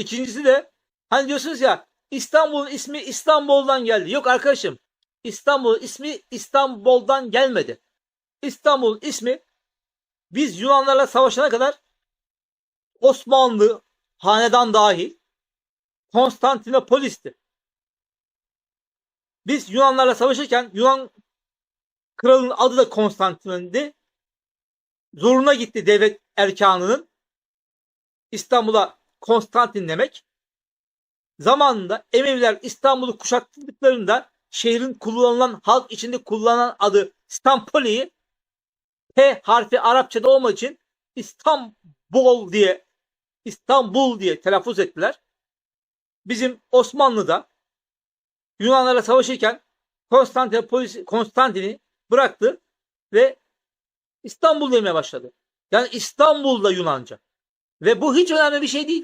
İkincisi de hani diyorsunuz ya İstanbul'un ismi İstanbul'dan geldi. Yok arkadaşım. İstanbul ismi İstanbul'dan gelmedi. İstanbul ismi biz Yunanlarla savaşana kadar Osmanlı hanedan dahil Konstantinopolis'ti. Biz Yunanlarla savaşırken Yunan kralının adı da Konstantin'di. Zoruna gitti devlet erkanının İstanbul'a Konstantin demek. Zamanında Emeviler İstanbul'u kuşattıklarında şehrin kullanılan halk içinde kullanılan adı Stampoli'yi P harfi Arapçada olmadığı için İstanbul diye İstanbul diye telaffuz ettiler. Bizim Osmanlı'da Yunanlarla savaşırken Konstantinopolis Konstantin'i bıraktı ve İstanbul demeye başladı. Yani İstanbul'da Yunanca. Ve bu hiç önemli bir şey değil.